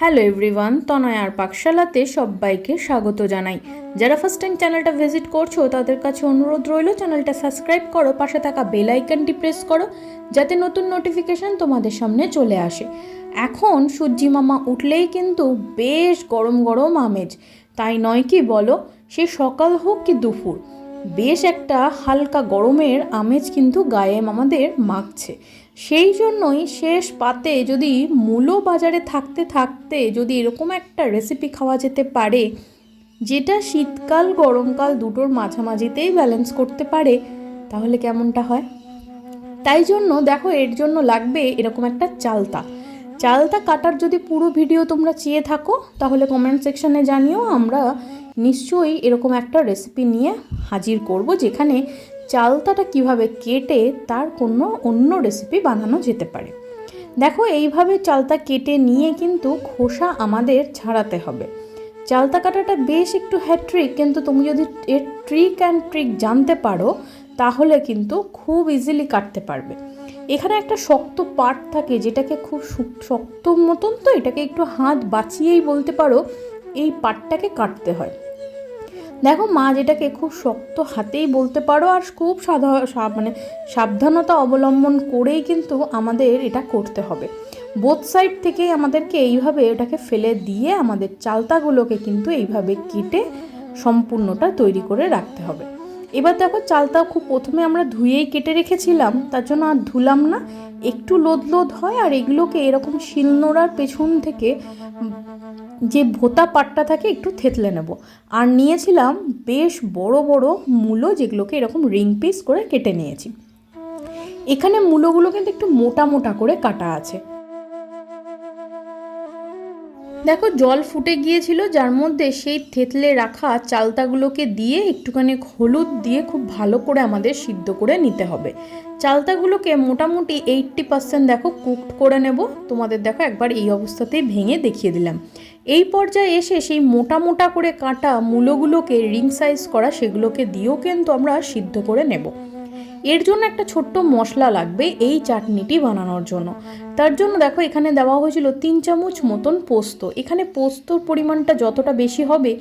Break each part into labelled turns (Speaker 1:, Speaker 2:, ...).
Speaker 1: Hello everyone তনয়ার পাকশালাতে সবাইকে স্বাগত জানাই। যারা ফার্স্ট টাইম চ্যানেলটা ভিজিট করছ, তাদের কাছে অনুরোধ রইল চ্যানেলটা সাবস্ক্রাইব করো, পাশে থাকা বেল আইকনটি প্রেস করো, যাতে নতুন নোটিফিকেশন তোমাদের সামনে চলে আসে। এখন সূর্যি মামা উঠলেই কিন্তু বেশ গরম গরম আমেজ। তাই নয় কি বলো, সে সকাল হোক কি দুপুর, বেশ একটা হালকা গরমের আমেজ কিন্তু গায়ে আমাদের মাখছে। সেই জন্যই শেষ পাতে যদি মূলো বাজারে থাকতে থাকতে যদি এরকম একটা রেসিপি খাওয়া যেতে পারে, যেটা শীতকাল, গরমকাল দুটোর মাঝামাঝিতেই ব্যালেন্স করতে পারে, তাহলে কেমনটা হয়? তাই জন্য দেখো এর জন্য লাগবে এরকম একটা চালতা। চালতা কাটার যদি পুরো ভিডিও তোমরা চেয়ে থাকো, তাহলে কমেন্ট সেকশনে জানিও, আমরা নিশ্চয়ই এরকম একটা রেসিপি নিয়ে হাজির করব, যেখানে চালতাটা কীভাবে কেটে তার কোনো অন্য রেসিপি বানানো যেতে পারে। দেখো, এইভাবে চালতা কেটে নিয়ে কিন্তু খোসা আমাদের ছাড়াতে হবে। চালতা কাটাটা বেশ একটু হ্যাট্রিক, কিন্তু তুমি যদি এর ট্রিক অ্যান্ড ট্রিক জানতে পারো, তাহলে কিন্তু খুব ইজিলি কাটতে পারবে। এখানে একটা শক্ত পাট থাকে, যেটাকে খুব শক্ত মতন তো এটাকে একটু হাত বাঁচিয়েই বলতে পারো, এই পাটটাকে কাটতে হয়। দেখো মা যেটাকে খুব শক্ত হাতেই বলতে পারো আর খুব সাধা মানে সাবধানতা অবলম্বন করেই কিন্তু আমাদের এটা করতে হবে। বোথ সাইড থেকেই আমাদেরকে এইভাবে ওটাকে ফেলে দিয়ে আমাদের চালতাগুলোকে কিন্তু এইভাবে কেটে সম্পূর্ণটা তৈরি করে রাখতে হবে। এবার দেখো চালটাও খুব প্রথমে আমরা ধুয়েই কেটে রেখেছিলাম, তার জন্য আর ধুলাম না। একটু লোদ লোদ হয় আর এগুলোকে এরকম শিলনোড়ার পেছন থেকে যে ভোতা পাটটা থাকে একটু থেতলে নেব। আর নিয়েছিলাম বেশ বড় বড় মূলো যেগুলোকে এরকম রিং পিস করে কেটে নিয়েছি। এখানে মূলোগুলো কিন্তু একটু মোটা মোটা করে কাটা আছে। দেখো, জল ফুটে গিয়েছিল, যার মধ্যে সেই থেতলে রাখা চালতাগুলোকে দিয়ে একটুখানি হলুদ দিয়ে খুব ভালো করে আমাদের সিদ্ধ করে নিতে হবে। চালতাগুলোকে মোটামুটি এইট্টি পার্সেন্ট দেখো কুকড করে নেব। তোমাদের দেখো একবার এই অবস্থাতেই ভেঙে দেখিয়ে দিলাম। এই পর্যায়ে এসে সেই মোটা মোটা করে কাটা মূলোগুলোকে রিং সাইজ করা সেগুলোকে দিয়েও কিন্তু আমরা সিদ্ধ করে নেব। এর জন্য একটা ছোট্ট মশলা লাগবে এই চাটনিটি বানানোর জন্য। তার জন্য দেখো এখানে দেওয়া হয়েছিল তিন চামচ মতন পোস্ত। এখানে পোস্তর পরিমাণটা যতটা বেশি হবে,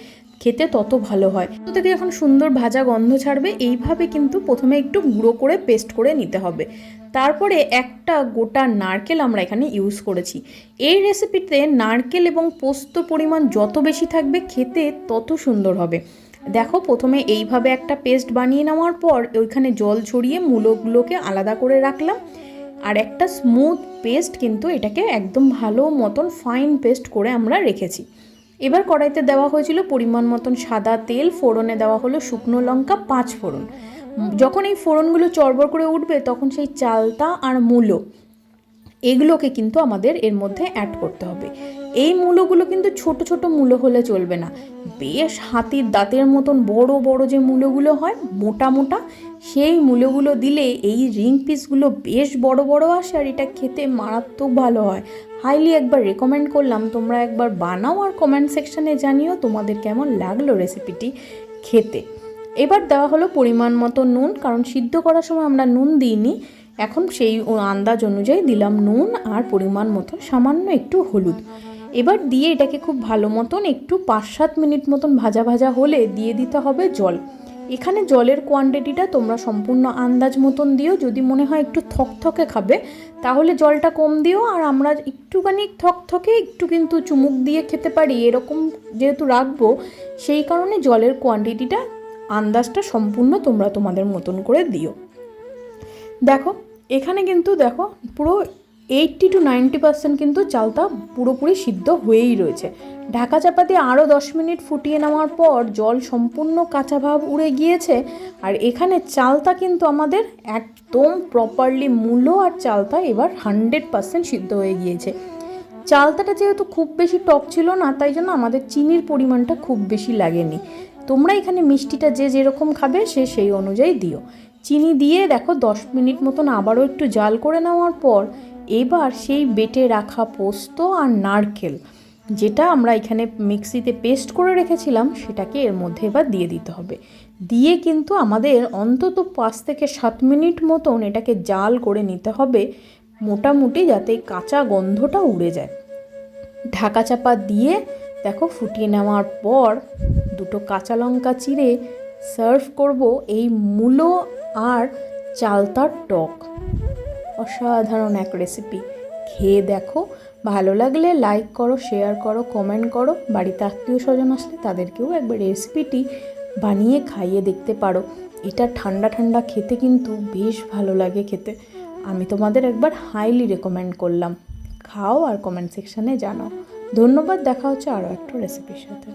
Speaker 1: খেতে তত ভালো হয়। তো থেকে এখন সুন্দর ভাজা গন্ধ ছাড়বে, এইভাবে কিন্তু প্রথমে একটু গুঁড়ো করে পেস্ট করে নিতে হবে। তারপরে একটা গোটা নারকেল আমরা এখানে ইউজ করেছি। এই রেসিপিতে নারকেল এবং পোস্ত পরিমাণ যত বেশি থাকবে, খেতে তত সুন্দর হবে। দেখো, প্রথমে এইভাবে একটা পেস্ট বানিয়ে নেওয়ার পর ওইখানে জল ছড়িয়ে মূলগুলোকে আলাদা করে রাখলাম। আর একটা স্মুথ পেস্ট কিন্তু এটাকে একদম ভালো মতন ফাইন পেস্ট করে আমরা রেখেছি। এবার কড়াইতে দেওয়া হয়েছিল পরিমাণ মতন সাদা তেল, ফোড়নে দেওয়া হলো শুকনো লঙ্কা, পাঁচ ফোড়ন। যখন এই ফোড়নগুলো চড়বড় করে উঠবে, তখন সেই চালতা আর মূলো, এগুলোকে কিন্তু আমাদের এর মধ্যে অ্যাড করতে হবে। এই মূলোগুলো কিন্তু ছোট ছোট মূলো হলে চলবে না। বেশ হাতির দাঁতের মতন বড় বড় যে মূলোগুলো হয়, মোটা মোটা, সেই মূলোগুলো দিলে এই রিং পিসগুলো বেশ বড় বড় আসে আর এটা খেতে মারাত্মক ভালো হয়। হাইলি একবার রেকমেন্ড করলাম, তোমরা একবার বানাও আর কমেন্ট সেকশানে জানিও তোমাদের কেমন লাগল রেসিপিটি খেতে। এবার দেওয়া হলো পরিমাণ মতো নুন, কারণ সিদ্ধ করার সময় আমরা নুন দিইনি। এখন সেই আন্দাজ অনুযায়ী দিলাম নুন আর পরিমাণ মতো সামান্য একটু হলুদ। এবার দিয়ে এটাকে খুব ভালো মতন একটু পাঁচ সাত মিনিট মতন ভাজা ভাজা হলে দিয়ে দিতে হবে জল। এখানে জলের কোয়ান্টিটিটা তোমরা সম্পূর্ণ আন্দাজ মতন দিও। যদি মনে হয় একটু থকথকে খাবে, তাহলে জলটা কম দিও। আর আমরা একটুখানি থকথকে একটু কিন্তু চুমুক দিয়ে খেতে পারি, এরকম যেহেতু রাখব, সেই কারণে জলের কোয়ান্টিটিটা আন্দাজটা সম্পূর্ণ তোমরা তোমাদের মতন করে দিও। দেখো, এখানে কিন্তু দেখো পুরো এইট্টি টু নাইনটি পার্সেন্ট কিন্তু চালটা পুরোপুরি সিদ্ধ হয়েই রয়েছে। ঢাকা চাপা দিয়ে আরও দশ মিনিট ফুটিয়ে নেওয়ার পর জল সম্পূর্ণ কাঁচা ভাব উড়ে গিয়েছে আর এখানে চালটা কিন্তু আমাদের একদম প্রপারলি মূলো আর চালটা এবার হান্ড্রেড পার্সেন্ট সিদ্ধ হয়ে গিয়েছে। চালতাটা যেহেতু খুব বেশি টক ছিল না, তাই জন্য আমাদের চিনির পরিমাণটা খুব বেশি লাগেনি। তোমরা এখানে মিষ্টিটা যে যেরকম খাবে সে সেই অনুযায়ী দিও। চিনি দিয়ে দেখো দশ মিনিট মতন আবারও একটু জাল করে নেওয়ার পর এবার সেই বেটে রাখা পোস্ত আর নারকেল, যেটা আমরা এখানে মিক্সিতে পেস্ট করে রেখেছিলাম, সেটাকে এর মধ্যে এবার দিয়ে দিতে হবে। দিয়ে কিন্তু আমাদের অন্তত পাঁচ থেকে সাত মিনিট মতন এটাকে জাল করে নিতে হবে, মোটামুটি যাতে কাঁচা গন্ধটা উড়ে যায়। ঢাকা চাপা দিয়ে দেখো ফুটিয়ে নেওয়ার পর দুটো কাঁচা লঙ্কা চিড়ে সার্ভ করব এই মূলো আর চালতার টক। অসাধারণ এক রেসিপি খেয়ে দেখো, ভালো লাগলে লাইক করো শেয়ার করো কমেন্ট করো, বাড়িতে আত্মীয় স্বজন আসলে তাদেরকেও একবার রেসিপিটি বানিয়ে খাইয়ে দেখতে পারো। এটা ঠান্ডা ঠান্ডা খেতে কিন্তু বেশ ভালো লাগে খেতে। আমি তোমাদের একবার হাইলি রেকমেন্ড করলাম। খাও আর কমেন্ট সেকশানে জানাও। ধন্যবাদ, দেখা হচ্ছে আরও একটা রেসিপির সাথে।